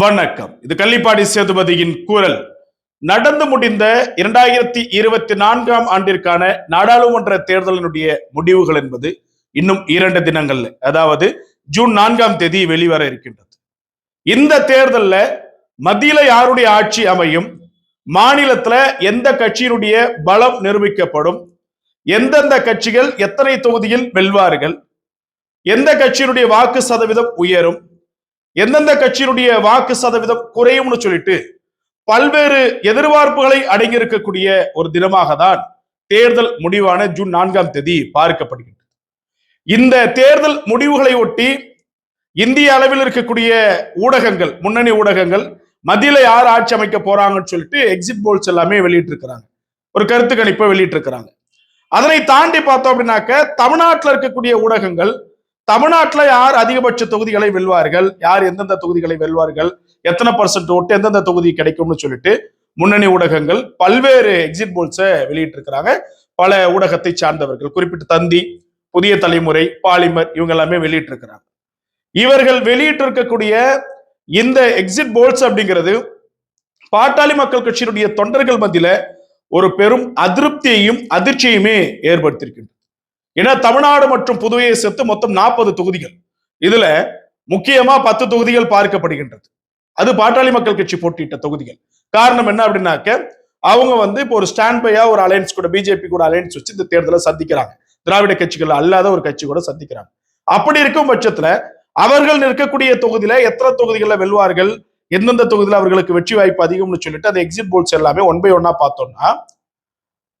வணக்கம். இது கள்ளிப்பாடி சேதுபதியின் குரல். நடந்து முடிந்த இரண்டாயிரத்தி இருபத்தி நான்காம் ஆண்டிற்கான நாடாளுமன்ற தேர்தலினுடைய முடிவுகள் என்பது இன்னும் இரண்டு தினங்கள்ல அதாவது ஜூன் நான்காம் தேதி வெளிவர இருக்கின்றது. இந்த தேர்தல்ல மத்தியில யாருடைய ஆட்சி அமையும்? மாநிலத்துல எந்த கட்சியினுடைய பலம் நிரூபிக்கப்படும்? எந்தெந்த கட்சிகள் எத்தனை தொகுதியில் வெல்வார்கள்? எந்த கட்சியினுடைய வாக்கு சதவீதம் உயரும்? எந்தெந்த கட்சியினுடைய வாக்கு சதவீதம் குறையும்னு சொல்லிட்டு பல்வேறு எதிர்பார்ப்புகளை அடங்கியிருக்கக்கூடிய ஒரு தினமாக தான் தேர்தல் முடிவான ஜூன் நான்காம் தேதி பார்க்கப்படுகின்றது. இந்த தேர்தல் முடிவுகளை ஒட்டி இந்திய அளவில் இருக்கக்கூடிய ஊடகங்கள் முன்னணி ஊடகங்கள் மத்தியில யார் ஆட்சி அமைக்க போறாங்கன்னு சொல்லிட்டு எக்ஸிட் போல்ஸ் எல்லாமே வெளியிட்டு இருக்கிறாங்க ஒரு கருத்து கணிப்பை வெளியிட்டு இருக்கிறாங்க அதனை தாண்டி பார்த்தோம் அப்படின்னாக்க தமிழ்நாட்டில் இருக்கக்கூடிய ஊடகங்கள் தமிழ்நாட்டுல யார் அதிகபட்ச தொகுதிகளை வெல்வார்கள்? யார் எந்தெந்த தொகுதிகளை வெல்வார்கள்? எத்தனை பர்சன்ட் ஓட்டு எந்தெந்த தொகுதி கிடைக்கும்னு சொல்லிட்டு முன்னணி ஊடகங்கள் பல்வேறு எக்ஸிட் போல்ஸை வெளியிட்டிருக்கிறாங்க. பல ஊடகத்தை சார்ந்தவர்கள் குறிப்பிட்டு தந்தி புதிய தலைமுறை பாலிமர் இவங்க எல்லாமே வெளியிட்டிருக்கிறாங்க. இவர்கள் வெளியிட்டிருக்கக்கூடிய இந்த எக்ஸிட் போல்ஸ் அப்படிங்கிறது பாட்டாளி மக்கள் கட்சியினுடைய தொண்டர்கள் மத்தியில ஒரு பெரும் அதிருப்தியையும் அதிர்ச்சியுமே ஏற்படுத்தியிருக்கின்றது. ஏன்னா தமிழ்நாடு மற்றும் புதுவையை சேர்த்து மொத்தம் நாற்பது தொகுதிகள். இதுல முக்கியமா பத்து தொகுதிகள் பார்க்கப்படுகின்றது. அது பாட்டாளி மக்கள் கட்சி போட்டியிட்ட தொகுதிகள். காரணம் என்ன அப்படின்னாக்க அவங்க வந்து இப்போ ஒரு ஸ்டாண்ட் பையா ஒரு அலையன்ஸ் கூட பிஜேபி கூட அலையன்ஸ் வச்சு இந்த தேர்தலை சந்திக்கிறாங்க. திராவிட கட்சிகள் அல்லாத ஒரு கட்சி கூட சந்திக்கிறாங்க. அப்படி இருக்கும் பட்சத்துல அவர்கள் நிற்கக்கூடிய தொகுதியில எத்தனை தொகுதிகளில் வெல்வார்கள் எந்தெந்த தொகுதியில் அவர்களுக்கு வெற்றி வாய்ப்பு அதிகம்னு சொல்லிட்டு அந்த எக்ஸிட் போல்ஸ் எல்லாமே ஒன் பை ஒன்னா பார்த்தோம்னா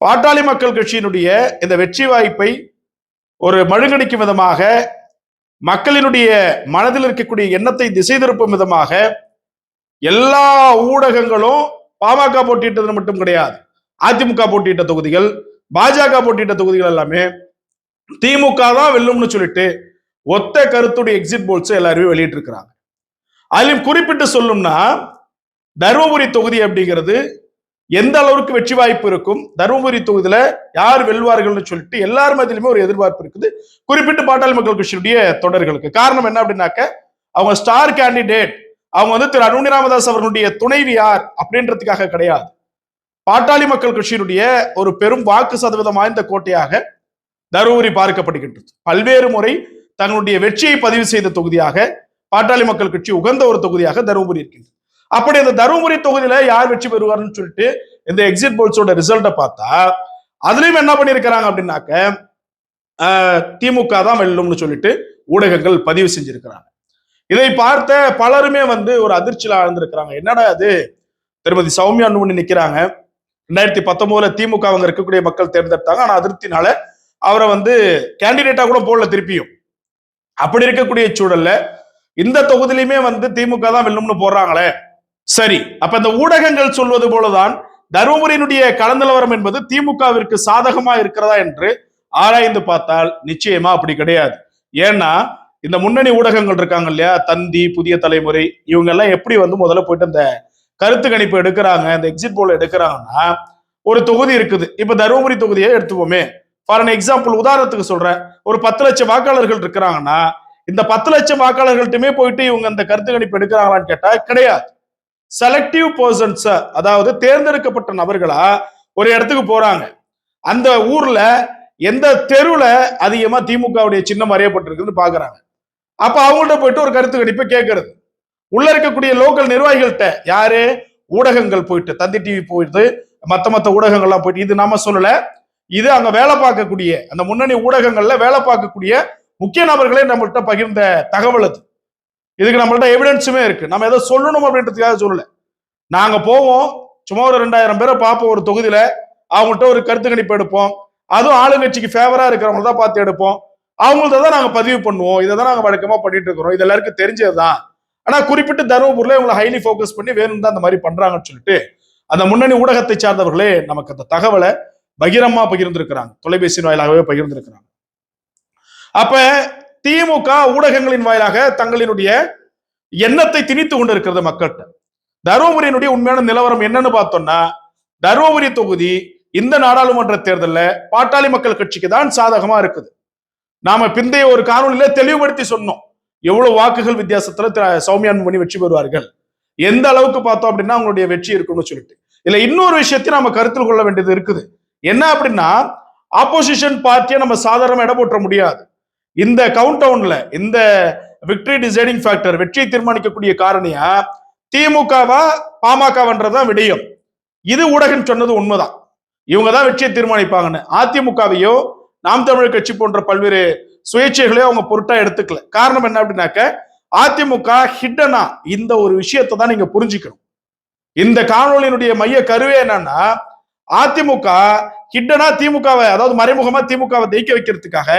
பாட்டாளி மக்கள் கட்சியினுடைய இந்த வெற்றி வாய்ப்பை ஒரு மழுங்கடிக்கும் விதமாக மக்களினுடைய மனதில் இருக்கக்கூடிய எண்ணத்தை திசை திருப்பும் விதமாக எல்லா ஊடகங்களும் பாமக போட்டியிட்டது மட்டும் கிடையாது. அதிமுக போட்டியிட்ட தொகுதிகள் பாஜக போட்டியிட்ட தொகுதிகள் எல்லாமே திமுக தான் வெல்லும்னு சொல்லிட்டு ஒத்த கருத்துடைய எக்ஸிட் போல்ஸ் எல்லாருமே வெளியிட்டு இருக்கிறாங்க அதிலும் குறிப்பிட்டு சொல்லணும்னா தருமபுரி தொகுதி அப்படிங்கிறது எந்த அளவுக்கு வெற்றி வாய்ப்பு இருக்கும்? தருமபுரி தொகுதியில யார் வெல்வார்கள்னு சொல்லிட்டு எல்லார் மத்தியிலுமே ஒரு எதிர்பார்ப்பு இருக்குது. குறிப்பிட்டு பாட்டாளி மக்கள் கட்சியுடைய தொடர்களுக்கு. காரணம் என்ன அப்படின்னாக்க அவங்க ஸ்டார் கேண்டிடேட் அவங்க வந்து திரு அருணி ராமதாஸ் அவர்களுடைய துணைவி யார் அப்படின்றதுக்காக கிடையாது. பாட்டாளி மக்கள் கட்சியினுடைய ஒரு பெரும் வாக்கு சதவீதம் வாய்ந்த கோட்டையாக தருமபுரி பார்க்கப்படுகின்றது பல்வேறு முறை தங்களுடைய வெற்றியை பதிவு செய்த தொகுதியாக பாட்டாளி மக்கள் கட்சி உகந்த ஒரு தொகுதியாக தருமபுரி இருக்கின்றது. அப்படி அந்த தருமபுரி தொகுதியில யார் வெற்றி பெறுவார்னு சொல்லிட்டு இந்த எக்ஸிட் போல்ஸோட ரிசல்ட்டை பார்த்தா அதுலயும் என்ன பண்ணியிருக்கிறாங்க அப்படின்னாக்க திமுக தான் வெல்லும்னு சொல்லிட்டு ஊடகங்கள் பதிவு செஞ்சிருக்கிறாங்க. இதை பார்த்த பலருமே வந்து ஒரு அதிர்ச்சியில ஆழ்ந்திருக்கிறாங்க. என்னடா அது திருமதி சௌமியா அன்புமணி நிக்கிறாங்க. ரெண்டாயிரத்தி பத்தொன்பதுல திமுக அவங்க இருக்கக்கூடிய மக்கள் தேர்ந்தெடுத்தாங்க. ஆனா அதிருப்தினால அவரை வந்து கேண்டிடேட்டா கூட போடல திருப்பியும். அப்படி இருக்கக்கூடிய சூழல்ல இந்த தொகுதியிலுமே வந்து திமுக தான் வெல்லும்னு போடுறாங்களே. சரி அப்ப இந்த ஊடகங்கள் சொல்வது போலதான் தருமபுரியினுடைய கலந்தலவரம் என்பது திமுகவிற்கு சாதகமா இருக்கிறதா என்று ஆராய்ந்து பார்த்தால் நிச்சயமா அப்படி கிடையாது. ஏன்னா இந்த முன்னணி ஊடகங்கள் இருக்காங்க இல்லையா? தந்தி புதிய தலைமுறை இவங்க எல்லாம் எப்படி வந்து முதல்ல போயிட்டு அந்த கருத்து கணிப்பு எடுக்கிறாங்க இந்த எக்ஸிட் போல் எடுக்கிறாங்கன்னா ஒரு தொகுதி இருக்குது. இப்ப தருமபுரி தொகுதியை எடுத்துப்போமே. ஃபார் அன் எக்ஸாம்பிள் உதாரணத்துக்கு சொல்றேன். ஒரு பத்து லட்சம் வாக்காளர்கள் இருக்கிறாங்கன்னா இந்த பத்து லட்சம் வாக்காளர்கள்ட்டுமே போயிட்டு இவங்க அந்த கருத்து கணிப்பு எடுக்கிறாங்களான்னு கேட்டா கிடையாது. செலக்டிவ் பர்சன்ஸை அதாவது தேர்ந்தெடுக்கப்பட்ட நபர்களா ஒரு இடத்துக்கு போறாங்க. அந்த ஊர்ல எந்த தெருவுல அதிகமா திமுகவுடைய சின்னம் அறியப்பட்டிருக்குன்னு பாக்குறாங்க. அப்ப அவங்கள்ட்ட போயிட்டு ஒரு கருத்து கணிப்பை கேட்கறது உள்ள இருக்கக்கூடிய லோக்கல் நிர்வாகிகள்கிட்ட யாரு? ஊடகங்கள் போயிட்டு தந்தி டிவி போயிட்டு மத்த மத்த ஊடகங்கள்லாம் போயிட்டு இது நாம சொல்லல. இது அங்க வேலை பார்க்கக்கூடிய அந்த முன்னணி ஊடகங்கள்ல வேலை பார்க்கக்கூடிய முக்கிய நபர்களே நம்மள்கிட்ட பகிர்ந்த தகவல் அது. இதுக்கு நம்மள்ட்ட எவிடன்ஸுமே இருக்கு. நம்ம எதை சொல்லணும் அப்படின்றதுக்காக சொல்லல. நாங்க போவோம். சும்மா ஒரு ரெண்டாயிரம் பேரை பார்ப்போம் ஒரு தொகுதியில. அவங்கள்ட்ட ஒரு கருத்து கணிப்பு எடுப்போம். அதுவும் ஆளுங்கட்சிக்கு ஃபேவரா இருக்கிறவங்க தான் பார்த்து எடுப்போம். அவங்கள்ட்ட தான் நாங்க பதிவு பண்ணுவோம். இதை தான் நாங்க வழக்கமா பண்ணிட்டு இருக்கிறோம். இது எல்லாருக்கும் தெரிஞ்சதுதான். ஆனா குறிப்பிட்டு தருமபுரியில இவங்களை ஹைலி ஃபோக்கஸ் பண்ணி வேணும் தான் அந்த மாதிரி பண்றாங்கன்னு சொல்லிட்டு அந்த முன்னணி ஊடகத்தை சார்ந்தவர்களே நமக்கு அந்த தகவலை பகிரமா பகிர்ந்திருக்கிறாங்க. தொலைபேசி வாயிலாகவே பகிர்ந்திருக்கிறாங்க. அப்ப திமுக ஊடகங்களின் வாயிலாக தங்களினுடைய எண்ணத்தை திணித்து கொண்டிருக்கிறது மக்கள்கிட்ட. தருமபுரியினுடைய உண்மையான நிலவரம் என்னன்னு பார்த்தோம்னா தருமபுரி தொகுதி இந்த நாடாளுமன்ற தேர்தலில் பாட்டாளி மக்கள் கட்சிக்கு தான் சாதகமா இருக்குது. நாம பிந்தைய ஒரு காணொலியில தெளிவுபடுத்தி சொன்னோம். எவ்வளவு வாக்குகள் வித்தியாசத்துல சௌமியான் மணி வெற்றி பெறுவார்கள். எந்த அளவுக்கு பார்த்தோம் அப்படின்னா அவங்களுடைய வெற்றி இருக்கும்னு சொல்லிட்டு. இதுல இன்னொரு விஷயத்தையும் நம்ம கருத்தில் கொள்ள வேண்டியது இருக்குது. என்ன அப்படின்னா ஆப்போசிஷன் பார்ட்டியை நம்ம சாதாரணமா இடம் போற்ற முடியாது. இந்த கவுண்ட் டவுன்ல இந்த விக்டரி டிசைடிங் ஃபேக்டர் வெற்றியை தீர்மானிக்கக்கூடிய காரணியா திமுகவா பாமகவன்றதான் விடயம். இது ஊடகம் சொன்னது உண்மைதான். இவங்க தான் வெற்றியை தீர்மானிப்பாங்கன்னு. அதிமுகவையோ நாம் தமிழர் கட்சி போன்ற பல்வேறு சுயேட்சைகளையோ அவங்க பொருட்டா எடுத்துக்கல. காரணம் என்ன அப்படின்னாக்க அதிமுக ஹிட்டனா இந்த ஒரு விஷயத்தை தான் நீங்க புரிஞ்சுக்கணும். இந்த காணொலியினுடைய மைய கருவே என்னன்னா அதிமுக ஹிட்டனா திமுகவை அதாவது மறைமுகமா திமுகவை ஜெயிக்க வைக்கிறதுக்காக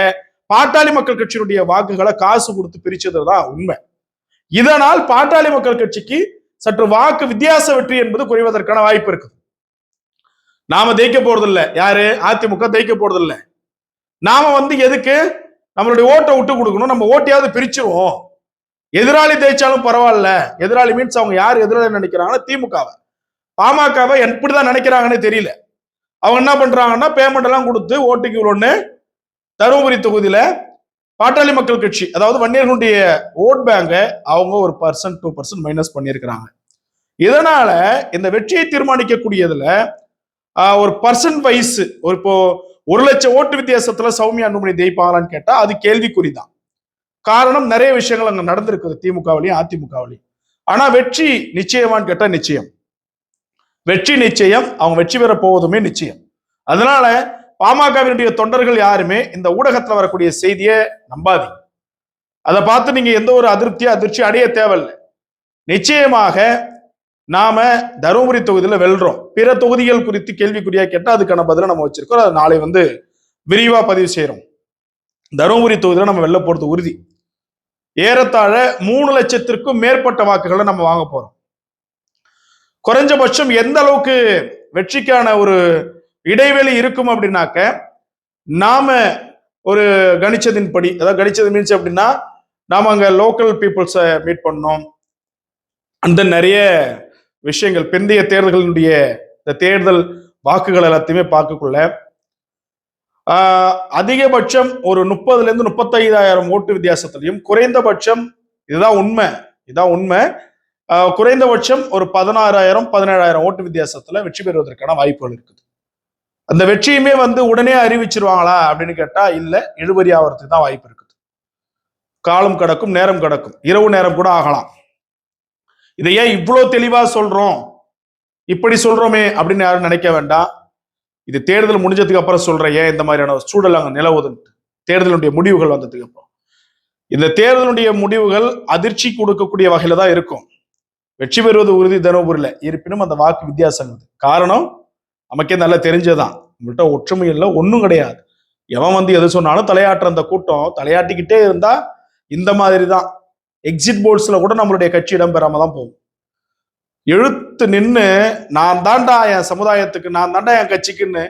பாட்டாளி மக்கள் கட்சியினுடைய வாக்குகளை காசு கொடுத்து பிரிச்சதுதான் உண்மை. இதனால் பாட்டாளி மக்கள் கட்சிக்கு சற்று வாக்கு வித்தியாச வெற்றி என்பது குறைவதற்கான வாய்ப்பு இருக்கு நாம ஜெயிக்க போறதில்ல. யாரு? அதிமுக ஜெயிக்க போறதில்ல. நாம வந்து எதுக்கு? நம்மளுடைய ஓட்டை விட்டு கொடுக்கணும். நம்ம ஓட்டையாவது பிரிச்சிருவோம். எதிராளி ஜெயிச்சாலும் பரவாயில்ல. எதிராளி மீன்ஸ் அவங்க யார்? எதிராளி நினைக்கிறாங்கன்னா திமுகவை. பாமகவை எப்படிதான் நினைக்கிறாங்கன்னே தெரியல. அவங்க என்ன பண்றாங்கன்னா பேமெண்ட் எல்லாம் கொடுத்து ஓட்டுக்கு இவ்வளோன்னு தருமபுரி தொகுதியில பாட்டாளி மக்கள் கட்சி அதாவது வன்னியர்களுடைய ஓட் பேங்கை அவங்க ஒரு பர்சன்ட் டூ பர்சன்ட் மைனஸ் பண்ணியிருக்கிறாங்க. இதனால இந்த வெற்றியை தீர்மானிக்கக்கூடியதுல ஒரு பர்சன்ட் வைஸ் ஒரு இப்போ ஒரு லட்சம் ஓட்டு வித்தியாசத்துல சௌமியா அன்புமணி ஜெயிப்பாங்களான்னு கேட்டா அது கேள்விக்குறிதான். காரணம் நிறைய விஷயங்கள் அங்க நடந்திருக்குது திமுகவிலையும் அதிமுகவிலையும். ஆனா வெற்றி நிச்சயமான்னு கேட்டா நிச்சயம். வெற்றி நிச்சயம் அவங்க வெற்றி பெற போவதுமே நிச்சயம். அதனால பாமகவினுடைய தொண்டர்கள் யாருமே இந்த ஊடகத்துல வரக்கூடிய செய்தியை நம்பாதீங்க. அதை பார்த்து நீங்க எந்த ஒரு அதிருப்தி அதிர்ச்சி அடைய தேவையில்லை. நிச்சயமாக நாம தருமபுரி தொகுதியில் வெல்றோம். பிற தொகுதிகள் குறித்து கேள்விக்குறியா கேட்டால் அதுக்கான பதிலை நம்ம வச்சிருக்கோம் அதை நாளை வந்து விரிவா பதிவு செய்யறோம் தருமபுரி தொகுதியில் நம்ம வெல்ல போறது உறுதி. ஏறத்தாழ மூணு லட்சத்திற்கும் மேற்பட்ட வாக்குகளை நம்ம வாங்க போறோம். குறைஞ்சபட்சம் எந்த அளவுக்கு வெற்றிக்கான ஒரு இடைவெளி இருக்கும் அப்படின்னாக்க நாம ஒரு கணிச்சதின் படி அதாவது கணிச்சது மீன்ஸ் அப்படின்னா நாம அங்க லோக்கல் பீப்புள்ஸை மீட் பண்ணோம். அந்த நிறைய விஷயங்கள் பிந்தைய தேர்தல்களுடைய இந்த தேர்தல் வாக்குகள் எல்லாத்தையுமே பார்க்கக்குள்ள அதிகபட்சம் ஒரு முப்பதுல இருந்து முப்பத்தைந்தாயிரம் ஓட்டு வித்தியாசத்திலையும் குறைந்தபட்சம் இதுதான் உண்மை இதுதான் உண்மை குறைந்தபட்சம் ஒரு பதினாறாயிரம் பதினேழாயிரம் ஓட்டு வித்தியாசத்துல வெற்றி பெறுவதற்கான வாய்ப்புகள் இருக்குது. அந்த வெற்றியுமே வந்து உடனே அறிவிச்சிருவாங்களா அப்படின்னு கேட்டா இல்ல இழுபறி ஆகிறதுக்கு தான் வாய்ப்பு இருக்குது. காலம் கடக்கும் நேரம் கடக்கும். இரவு நேரம் கூட ஆகலாம். இதை ஏன் இவ்வளோ தெளிவா சொல்றோம்? இப்படி சொல்றோமே அப்படின்னு யாரும் நினைக்க வேண்டாம். இது தேர்தல் முடிஞ்சதுக்கு அப்புறம் சொல்றேன். ஏன் இந்த மாதிரியான ஒரு சூழல் அங்கே நிலவுதுன்ட்டு. தேர்தலுடைய முடிவுகள் வந்ததுக்கு அப்புறம். இந்த தேர்தலுடைய முடிவுகள் அதிர்ச்சி கொடுக்கக்கூடிய வகையில தான் இருக்கும். வெற்றி பெறுவது உறுதி தருமபுரியில இருப்பினும் அந்த வாக்கு வித்தியாசம் காரணம் நமக்கே நல்லா தெரிஞ்சதான் நம்மள்ட்ட ஒற்றுமை இல்லை ஒன்றும் கிடையாது. எவன் வந்து எது சொன்னாலும் தலையாட்டுற அந்த கூட்டம் தலையாட்டிக்கிட்டே இருந்தா இந்த மாதிரி தான் எக்ஸிட் போர்ட்ஸில் கூட நம்மளுடைய கட்சி இடம்பெறாம தான் போகும். எழுத்து நின்று நான் தாண்டா என் சமுதாயத்துக்கு நான் தாண்டா என் கட்சிக்குன்னு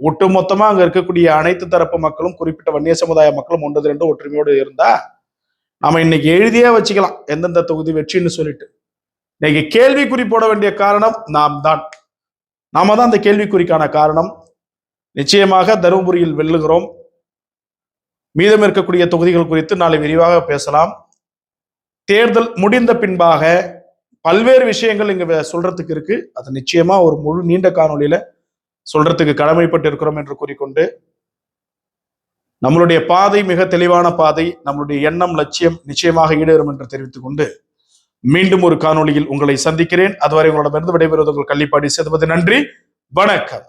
ஒட்டு மொத்தமா அங்க இருக்கக்கூடிய அனைத்து தரப்பு மக்களும் குறிப்பிட்ட வன்னிய சமுதாய மக்களும் ஒன்று ரெண்டு ஒற்றுமையோடு இருந்தா நம்ம இன்னைக்கு எழுதியே வச்சுக்கலாம். எந்தெந்த தொகுதி வெற்றின்னு சொல்லிட்டு. இன்னைக்கு கேள்விக்குறி போட வேண்டிய காரணம் நாம் தான். நாம தான் அந்த கேள்விக்குறிக்கான காரணம். நிச்சயமாக தருமபுரியில் வெல்லுகிறோம். மீதம் இருக்கக்கூடிய தொகுதிகள் குறித்து நாளை விரிவாக பேசலாம். தேர்தல் முடிந்த பின்பாக பல்வேறு விஷயங்கள் இங்க சொல்றதுக்கு இருக்கு. அது நிச்சயமா ஒரு முழு நீண்ட காணொலியில சொல்றதுக்கு கடமைப்பட்டு இருக்கிறோம் என்று கூறிக்கொண்டு நம்மளுடைய பாதை மிக தெளிவான பாதை நம்மளுடைய எண்ணம் லட்சியம் நிச்சயமாக ஈடேறும் என்று தெரிவித்துக் கொண்டு மீண்டும் ஒரு காணொளியில் உங்களை சந்திக்கிறேன். அதுவரை உங்களிடமிருந்து விடைபெறுவது உங்கள் கள்ளிப்பாடி சேதுபதி நன்றி. வணக்கம்.